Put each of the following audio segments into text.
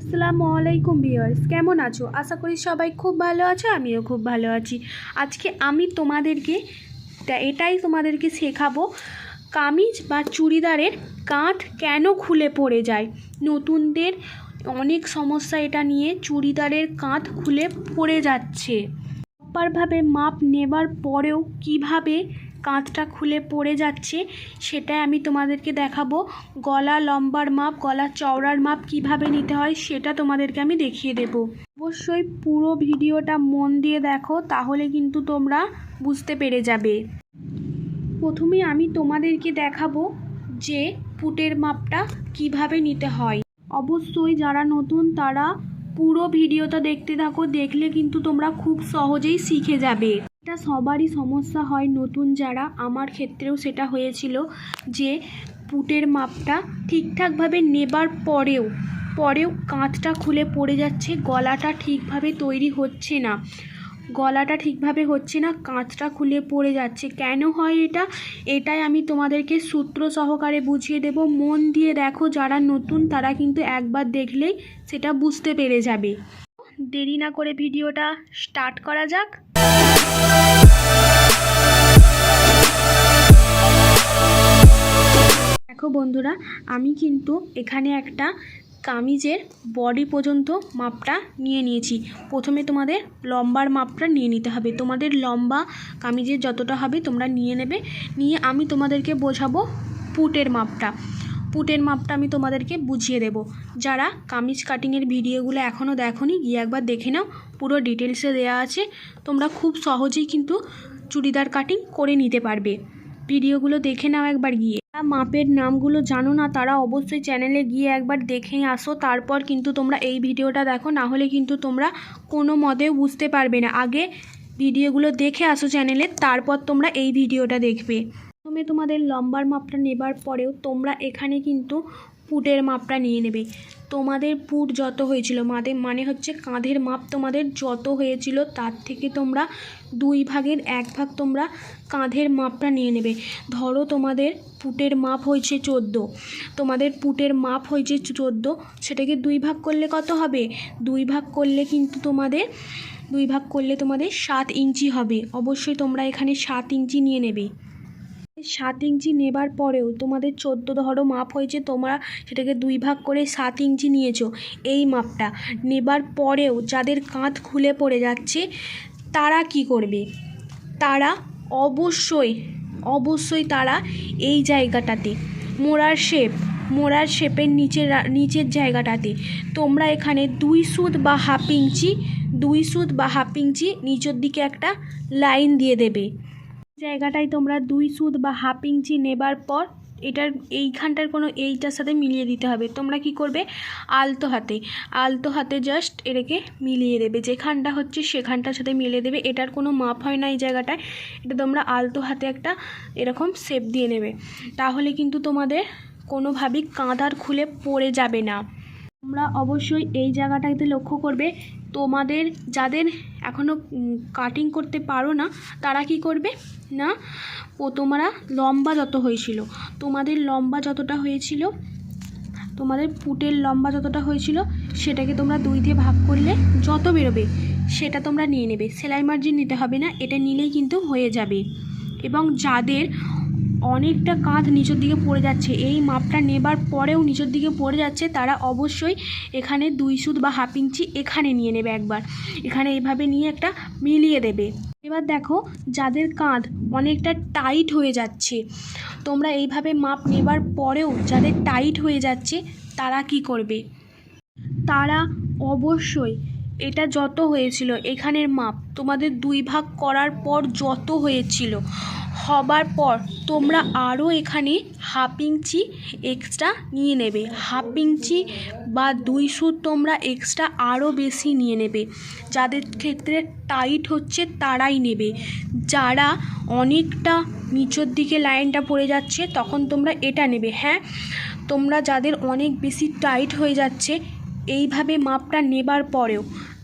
আসসালামু আলাইকুম ভিউয়ার্স, কেমন আছো? আশা করি সবাই খুব ভালো আছো, আমিও খুব ভালো আছি। আজকে আমি তোমাদেরকে এটাই তোমাদেরকে শেখাবো, কামিজ বা চুড়িদারের কাঁধ কেন খুলে পড়ে যায়? নতুনদের অনেক সমস্যা এটা নিয়ে চুড়িদারের কাঁধ খুলে পড়ে যাচ্ছে। প্রপারভাবে মাপ নেবার পরেও কীভাবে কাঁধটা খুলে পড়ে যাচ্ছে, সেটাই আমি তোমাদেরকে দেখাবো। গলা লম্বার মাপ, গলা চওড়ার মাপ কীভাবে নিতে হয় সেটা তোমাদেরকে আমি দেখিয়ে দেব। অবশ্যই পুরো ভিডিওটা মন দিয়ে দেখো, তাহলে কিন্তু তোমরা বুঝতে পেরে যাবে। প্রথমে আমি তোমাদেরকে দেখাবো যে পুটের মাপটা কীভাবে নিতে হয়। অবশ্যই যারা নতুন, তারা পুরো ভিডিওটা দেখতে থাকো, দেখলে কিন্তু তোমরা খুব সহজেই শিখে যাবে। এটা সবারই সমস্যা হয় নতুন যারা। আমার ক্ষেত্রেও সেটা হয়েছিল যে পুটের মাপটা ঠিকঠাকভাবে নেবার পরেও পরেও কাঁধটা খুলে পড়ে যাচ্ছে, গলাটা ঠিকভাবে তৈরি হচ্ছে না। গলাটা ঠিকভাবে হচ্ছে না কাঁচটা খুলে পড়ে যাচ্ছে। কেন হয় এটা? এটাই আমি তোমাদেরকে সূত্র সহকারে বুঝিয়ে দেব। মন দিয়ে দেখো, যারা নতুন তারা কিন্তু একবার দেখলেই সেটা বুঝতে পেরে যাবে। দেরি না করে ভিডিওটা স্টার্ট করা যাক। দেখো বন্ধুরা, আমি কিন্তু এখানে একটা কামিজের বডি পর্যন্ত মাপটা নিয়ে নিয়েছি। প্রথমে তোমাদের লম্বার মাপটা নিয়ে নিতে হবে। তোমাদের লম্বা কামিজের যতটা হবে তোমরা নিয়ে নেবে। নিয়ে আমি তোমাদেরকে বোঝাবো পুটের মাপটা। পুটের মাপটা আমি তোমাদেরকে বুঝিয়ে দেব। যারা কামিজ কাটিংয়ের ভিডিওগুলো এখনও দেখোনি, গিয়ে একবার দেখে নাও। পুরো ডিটেলসে দেওয়া আছে। তোমরা খুব সহজেই কিন্তু চুড়িদার কাটিং করে নিতে পারবে। ভিডিওগুলো দেখে নাও একবার গিয়ে। মাপের নামগুলো জানো না, তারা অবশ্যই চ্যানেলে গিয়ে একবার দেখে আসো, তারপর কিন্তু তোমরা এই ভিডিওটা দেখো, না হলে কিন্তু তোমরা কোনো মতেও বুঝতে পারবে না। আগে ভিডিওগুলো দেখে আসো চ্যানেলে তারপর তোমরা এই ভিডিওটা দেখবে। প্রথমে তোমাদের লম্বার মাপটা নেবার পরেও তোমরা এখানে কিন্তু পুটের মাপটা নিয়ে নেবে। তোমাদের পুট যত হয়েছিল মাদের মানে হচ্ছে কাঁধের মাপ তোমাদের যত হয়েছিল, তার থেকে তোমরা দুই ভাগের এক ভাগ তোমরা কাঁধের মাপটা নিয়ে নেবে। ধরো তোমাদের পুটের মাপ হয়েছে চোদ্দ। তোমাদের পুটের মাপ হয়েছে চোদ্দ, সেটাকে দুই ভাগ করলে কত হবে? দুই ভাগ করলে কিন্তু তোমাদের, দুই ভাগ করলে তোমাদের সাত ইঞ্চি হবে। অবশ্যই তোমরা এখানে সাত ইঞ্চি নিয়ে নেবে। সাত ইঞ্চি নেবার পরেও তোমাদের চোদ্দ ধরো মাপ হয়েছে, তোমরা সেটাকে দুই ভাগ করে সাত ইঞ্চি নিয়েছো। এই মাপটা নেবার পরেও যাদের কাঁধ খুলে পড়ে যাচ্ছে, তারা কি করবে? তারা অবশ্যই অবশ্যই তারা এই জায়গাটাতে, মোড়ার শেপ, মোড়ার শেপের নিচের নিচের জায়গাটাতে, তোমরা এখানে দুই সুত বা হাফ ইঞ্চি, দুই সুত বা হাফ ইঞ্চি নিচের দিকে একটা লাইন দিয়ে দেবে। জায়গাটায় তোমরা দুই সুদ বা হাফ ইঞ্চি নেবার পর এটার এইখানটার কোনো এইটার সাথে মিলিয়ে দিতে হবে। তোমরা কি করবে? আলতো হাতে। আলতো হাতে জাস্ট এটাকে মিলিয়ে দেবে। যেখানটা হচ্ছে সেখানটার সাথে মিলিয়ে দেবে। এটার কোনো মাপ হয় না এই জায়গাটায়। এটা তোমরা আলতো হাতে একটা এরকম শেপ দিয়ে নেবে। তাহলে কিন্তু তোমাদের কোনোভাবেই কাঁদার খুলে পড়ে যাবে না। তোমরা অবশ্যই এই জায়গাটাতে লক্ষ্য করবে। তোমাদের যাদের এখনও কাটিং করতে পারো না, তারা কি করবে? না, ও তোমরা লম্বা যত হয়েছিল, তোমাদের লম্বা যতটা হয়েছিল, তোমাদের পুটের লম্বা যতটা হয়েছিল, সেটাকে তোমরা দুই দিয়ে ভাগ করলে যত বেরোবে, সেটা তোমরা নিয়ে নেবে। সেলাই মার্জিন নিতে হবে না, এটা নিলেই কিন্তু হয়ে যাবে। এবং যাদের অনেকটা কাঁধ নিচের দিকে পড়ে যাচ্ছে। এই মাপটা নেবার পরেও নিচের দিকে পড়ে যাচ্ছে, তারা অবশ্যই এখানে দুই সুত বা হাফ ইঞ্চি এখানে নিয়ে নেবে একবার। এখানে এইভাবে নিয়ে একটা মিলিয়ে দেবে। এবার দেখো, যাদের কাঁধ অনেকটা টাইট হয়ে যাচ্ছে, তোমরা এইভাবে মাপ নেবার পরেও যাদের টাইট হয়ে যাচ্ছে, তারা কি করবে? তারা অবশ্যই এটা যত হয়েছিল, এখানের মাপ তোমাদের দুই ভাগ করার পর যত হয়েছিল হবার পর তোমরা আরও এখানে হাফ ইঞ্চি এক্সট্রা নিয়ে নেবে। হাফ ইঞ্চি বা দুই সুত তোমরা এক্সট্রা আরও বেশি নিয়ে নেবে। যাদের ক্ষেত্রে টাইট হচ্ছে তারাই নেবে। যারা অনেকটা নিচের দিকে লাইনটা পড়ে যাচ্ছে তখন তোমরা এটা নেবে। হ্যাঁ তোমরা যাদের অনেক বেশি টাইট হয়ে যাচ্ছে এইভাবে মাপটা নেবার পরেও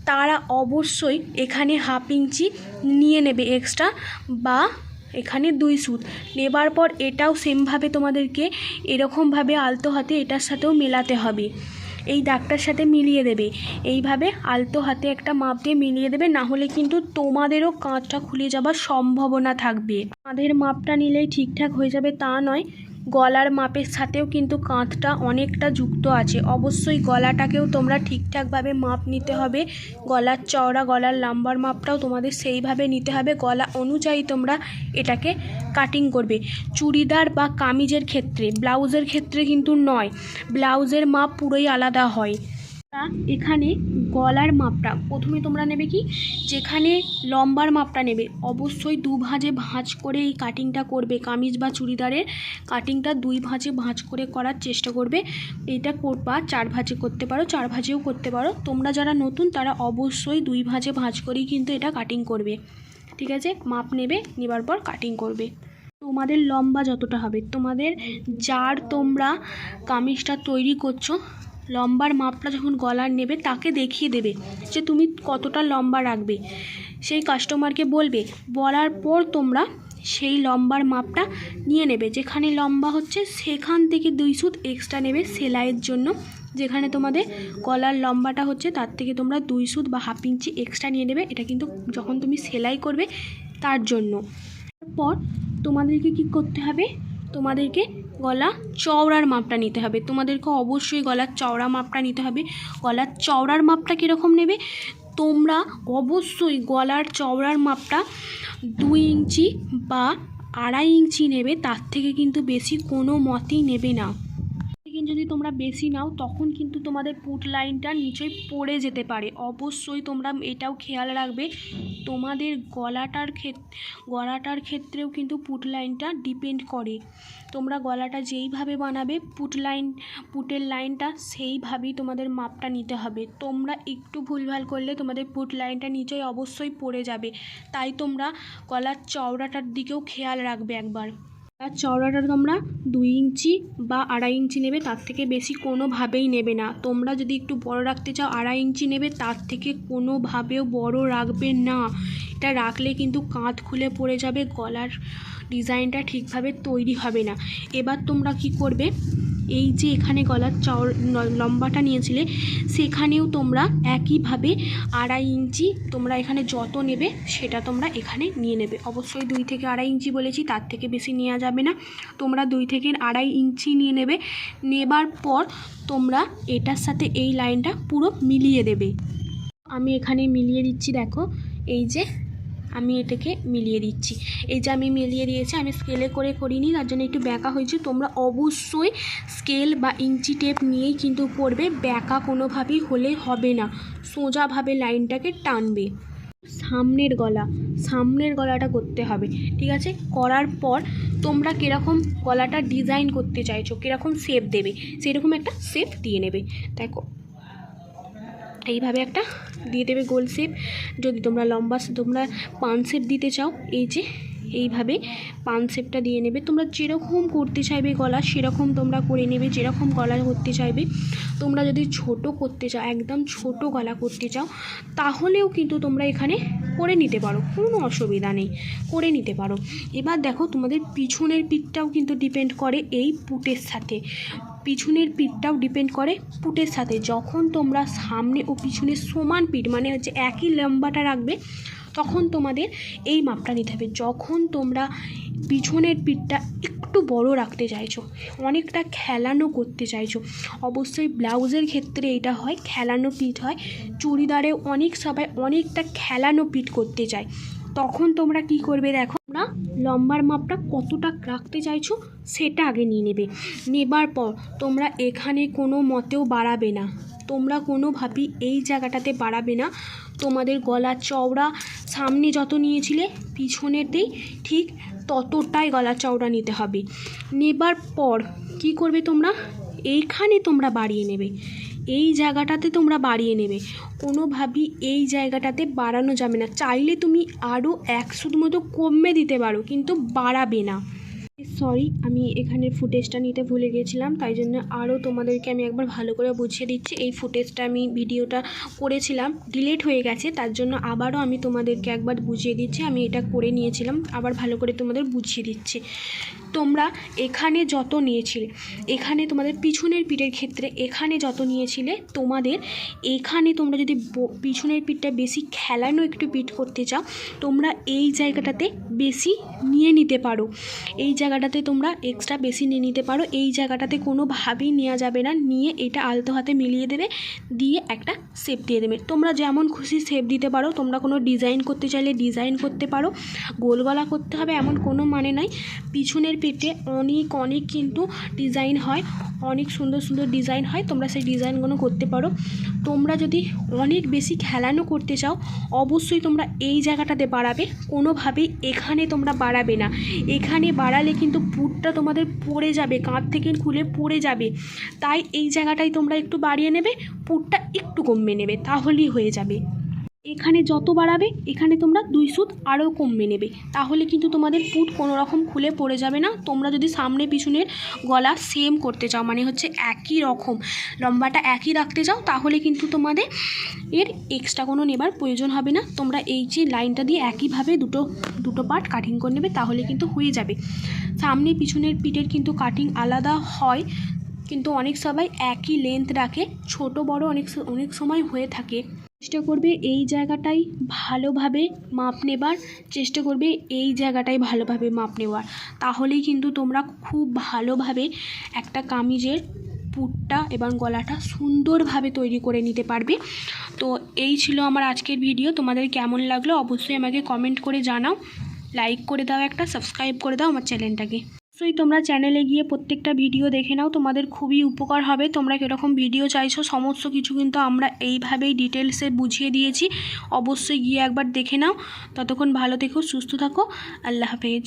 তারা অবশ্যই এখানে হাফ ইঞ্চি নিয়ে নেবে এক্সট্রা বা এখানে দুই সুত। নেবার পর এটাও সেমভাবে তোমাদেরকে এরকমভাবে আলতো হাতে এটার সাথেও মেলাতে হবে। এই দাগটার সাথে মিলিয়ে দেবে। এইভাবে আলতো হাতে একটা মাপ দিয়ে মিলিয়ে দেবে, না হলে কিন্তু তোমাদেরও কাঁচটা খুলে যাবার সম্ভাবনা থাকবে। কাঁধের মাপটা নিলেই ঠিকঠাক হয়ে যাবে তা নয়। গলার মাপের সাথেও কিন্তু কাঁধটা অনেকটা যুক্ত আছে। অবশ্যই গলাটাকেও তোমরা ঠিকঠাকভাবে মাপ নিতে হবে। গলার চওড়া, গলার লাম্বার মাপটাও তোমাদের সেইভাবে নিতে হবে। গলা অনুযায়ী তোমরা এটাকে কাটিং করবে। চুড়িদার বা কামিজের ক্ষেত্রে, ব্লাউজের ক্ষেত্রে কিন্তু নয়। ব্লাউজের মাপ পুরোই আলাদা হয়। এখানে গলার মাপটা প্রথমে তোমরা নেবে কি? যেখানে লম্বার মাপটা নেবে, অবশ্যই দু ভাঁজে ভাঁজ করে এই কাটিংটা করবে, কামিজ বা চুড়িদারের কাটিংটা দুই ভাঁজে ভাঁজ করে করার চেষ্টা করবে। এটা করবা, চার ভাঁজে করতে পারো, চার ভাঁজেও করতে পারো। তোমরা যারা নতুন, তারা অবশ্যই দুই ভাঁজে ভাঁজ করেই কিন্তু এটা কাটিং করবে। ঠিক আছে? মাপ নেবে, নেবার পর কাটিং করবে। তোমাদের লম্বা যতটা হবে, তোমাদের যার তোমরা কামিজটা তৈরি করছ লম্বার মাপটা যখন গলার নেবে, তাকে দেখিয়ে দেবে যে তুমি কতটা লম্বা রাখবে। সেই কাস্টমারকে বলবে, বলার পর তোমরা সেই লম্বার মাপটা নিয়ে নেবে। যেখানে লম্বা হচ্ছে, সেখান থেকে দুই সুত এক্সট্রা নেবে সেলাইয়ের জন্য। যেখানে তোমাদের গলার লম্বাটা হচ্ছে, তার থেকে তোমরা দুই সুত বা হাফ ইঞ্চি এক্সট্রা নিয়ে নেবে। এটা কিন্তু যখন তুমি সেলাই করবে, তার জন্য। তারপর তোমাদেরকে কি করতে হবে? তোমাদেরকে গলা চওড়ার মাপটা নিতে হবে। তোমাদেরকে অবশ্যই গলার চওড়া মাপটা নিতে হবে। গলার চওড়ার মাপটা কীরকম নেবে? তোমরা অবশ্যই গলার চওড়ার মাপটা দুই ইঞ্চি বা আড়াই ইঞ্চি নেবে। তার থেকে কিন্তু বেশি কোনো মতেই নেবে না। থেকে যদি তোমরা বেশি নাও, তখন কিন্তু তোমাদের পুট লাইনটা নিচয় পড়ে যেতে পারে। অবশ্যই তোমরা এটাও খেয়াল রাখবে, তোমাদের গলাটার ক্ষেত, গলাটার ক্ষেত্রেও কিন্তু পুট লাইনটা ডিপেন্ড করে। তোমরা গলাটা যেইভাবে বানাবে পুট লাইন পুটের লাইনটা সেইভাবেই তোমাদের মাপটা নিতে হবে। তোমরা একটু ভুলভাল করলে তোমাদের পুট লাইনটা নিচয় অবশ্যই পড়ে যাবে। তাই তোমরা গলার চওড়াটার দিকেও খেয়াল রাখবে একবার। আর চওড়াটা তোমরা দুই ইঞ্চি বা আড়াই ইঞ্চি নেবে, তার থেকে বেশি কোনোভাবেই নেবে না। তোমরা যদি একটু বড় রাখতে চাও, আড়াই ইঞ্চি নেবে, তার থেকে কোনোভাবেও বড় রাখবে না। এটা রাখলে কিন্তু কাঁধ খুলে পড়ে যাবে, গলার ডিজাইনটা ঠিকভাবে তৈরি হবে না। এবার তোমরা কি করবে? এই যে এখানে গলার চওড় লম্বাটা নিয়েছিলে, সেখানেও তোমরা একইভাবে আড়াই ইঞ্চি তোমরা এখানে যত নেবে সেটা তোমরা এখানে নিয়ে নেবে। অবশ্যই দুই থেকে আড়াই ইঞ্চি বলেছি, তার থেকে বেশি নেওয়া যাবে না। তোমরা দুই থেকে আড়াই ইঞ্চি নিয়ে নেবে। নেবার পর তোমরা এটার সাথে এই লাইনটা পুরো মিলিয়ে দেবে। আমি এখানে মিলিয়ে দিচ্ছি, দেখো, এই যে আমি এটাকে মিলিয়ে দিচ্ছি। এই যে আমি মিলিয়ে দিয়েছি, আমি স্কেলে করে করিনি, তার জন্য একটু ব্যাকা হয়েছে। তোমরা অবশ্যই স্কেল বা ইঞ্চি টেপ নিয়েই কিন্তু পড়বে, ব্যাকা কোনোভাবেই হলে হবে না। সোজাভাবে লাইনটাকে টানবে। সামনের গলা, সামনের গলাটা করতে হবে, ঠিক আছে? করার পর তোমরা কীরকম গলাটা ডিজাইন করতে চাইছো, কীরকম শেপ দেবে, সেরকম একটা শেপ দিয়ে নেবে। দেখো এইভাবে একটা দিয়ে দেবে গোল শেপ যদি তোমরা লম্বা তোমরা পান শেপ দিতে চাও, এই যে এইভাবে পান শেপটা দিয়ে নেবে। তোমরা যেরকম করতে চাইবে গলা, সেরকম তোমরা করে নেবে, যেরকম গলা করতে চাইবে। তোমরা যদি ছোট করতে চাও, একদম ছোট গলা করতে চাও, তাহলেও কিন্তু তোমরা এখানে করে নিতে পারো, কোনো অসুবিধা নেই, করে নিতে পারো। এবার দেখো তোমাদের পিছনের পিঠটাও কিন্তু ডিপেন্ড করে এই পুটের সাথে। পিছনের পিঠটাও ডিপেন্ড করে পুটের সাথে। যখন তোমরা সামনে ও পিছনে সমান পিঠ মানে হচ্ছে একই লম্বাটা রাখবে, তখন তোমাদের এই মাপটা নিতে হবে। যখন তোমরা পিছনের পিঠটা একটু বড় রাখতে চাইছো, অনেকটা খেলানো করতে চাইছো, অবশ্যই ব্লাউজের ক্ষেত্রে এটা হয়, খেলানো পিঠ হয়। চুড়িদারে অনেক সবাই অনেকটা খেলানো পিঠ করতে চায়। তখন তোমরা কি করবে দেখো? তোমরা লম্বার মাপটা কতটা রাখতে চাইছো সেটা আগে নিয়ে নেবে। নেবার পর তোমরা এখানে কোনো মতেও বাড়াবে না। তোমরা কোনোভাবেই এই জায়গাটাতে বাড়াবে না। তোমাদের গলা চওড়া সামনে যত নিয়েছিলে পিছনেতেই ঠিক ততটাই গলা চওড়া নিতে হবে। নেবার পর কি করবে তোমরা? এইখানে তোমরা বাড়িয়ে নেবে। এই জায়গাটাতে তোমরা বাড়িয়ে নেবে। কোনোভাবেই এই জায়গাটাতে বাড়ানো যাবে না। চাইলে তুমি আরও একশো মতো কমে দিতে পারো, কিন্তু বাড়াবে না। সরি আমি এখানে ফুটেজটা নিতে ভুলে গেছিলাম, তাই জন্য আরও তোমাদেরকে আমি একবার ভালো করে বুঝিয়ে দিচ্ছি। এই ফুটেজটা আমি ভিডিওটা করেছিলাম ডিলেট হয়ে গেছে, তার জন্য আবারও আমি তোমাদেরকে একবার বুঝিয়ে দিচ্ছি। আমি এটা করে নিয়েছিলাম, আবার ভালো করে তোমাদের বুঝিয়ে দিচ্ছি। তোমরা এখানে যত নিয়েছিলে, এখানে তোমাদের পিছনের পিঠের ক্ষেত্রে এখানে যত নিয়েছিলে, তোমাদের এখানে তোমরা যদি পিছনের পিঠটা বেশি খেলানো একটু পিঠ করতে চাও, তোমরা এই জায়গাটাতে বেশি নিয়ে নিতে পারো। এই জায়গাটাতে তোমরা এক্সট্রা বেশি নিয়ে নিতে পারো। এই জায়গাটাতে কোনোভাবেই নেওয়া যাবে না। নিয়ে এটা আলতো হাতে মিলিয়ে দেবে, দিয়ে একটা শেপ দিয়ে দেবে। তোমরা যেমন খুশি শেপ দিতে পারো, তোমরা কোনো ডিজাইন করতে চাইলে ডিজাইন করতে পারো। গোল গলা করতে হবে এমন কোনো মানে নাই। পিছনের পেটে অনেক অনেক কিন্তু ডিজাইন হয়। অনেক সুন্দর সুন্দর ডিজাইন হয়। তোমরা সেই ডিজাইনগুলো করতে পারো। তোমরা যদি অনেক বেশি খেলানো করতে চাও, অবশ্যই তোমরা এই জায়গাটাতে বাড়াবে। কোনোভাবেই এখানে তোমরা বাড়াবে না। এখানে বাড়ালে কিন্তু পুরটা তোমাদের পড়ে যাবে, কাঁধ থেকে খুলে পড়ে যাবে। তাই এই জায়গাটাই তোমরা একটু বাড়িয়ে নেবে, পুরটা একটু কমিয়ে নেবে, তাহলেই হয়ে যাবে। এখানে যত বাড়াবে, এখানে তোমরা দুই সুত আরও কমবে নেবে। তাহলে কিন্তু তোমাদের পুট কোনো রকম খুলে পড়ে যাবে না। তোমরা যদি সামনে পিছনের গলা সেম করতে চাও মানে হচ্ছে একই রকম, লম্বাটা একই রাখতে চাও, তাহলে কিন্তু তোমাদের এর এক্সট্রা কোনো নেবার প্রয়োজন হবে না। তোমরা এই যে লাইনটা দিয়ে একইভাবে দুটো দুটো পার্ট কাটিং করে নেবে, তাহলে কিন্তু হয়ে যাবে। সামনে পিছনের পিঠের কিন্তু কাটিং আলাদা হয়, কিন্তু অনেক সবাই একই লেন্থ রাখে। ছোট, বড় অনেক অনেক সময় হয়ে থাকে। চেষ্টা করবে এই জায়গাটাই ভালোভাবে মাপ নেবার, চেষ্টা করবে এই জায়গাটাই ভালোভাবে মাপ নেওয়ার। তাহলেই কিন্তু তোমরা খুব ভালোভাবে একটা কামিজের পুটটা এবং গলাটা সুন্দরভাবে তৈরি করে নিতে পারবে। তো এই ছিল আমার আজকের ভিডিও। তোমাদের কেমন লাগল অবশ্যই আমাকে কমেন্ট করে জানাও। লাইক করে দাও একটা, সাবস্ক্রাইব করে দাও আমার চ্যানেলটাকে। অবশ্যই তোমরা চ্যানেলে গিয়ে প্রত্যেকটা ভিডিও দেখে নাও, তোমাদের খুবই উপকার হবে। তোমরা কীরকম ভিডিও চাইছো, সমস্ত কিছু কিন্তু আমরা এইভাবেই ডিটেলসে বুঝিয়ে দিয়েছি। অবশ্যই গিয়ে একবার দেখে নাও। ততক্ষণ ভালো থেকো, সুস্থ থাকো। আল্লাহ হাফেজ।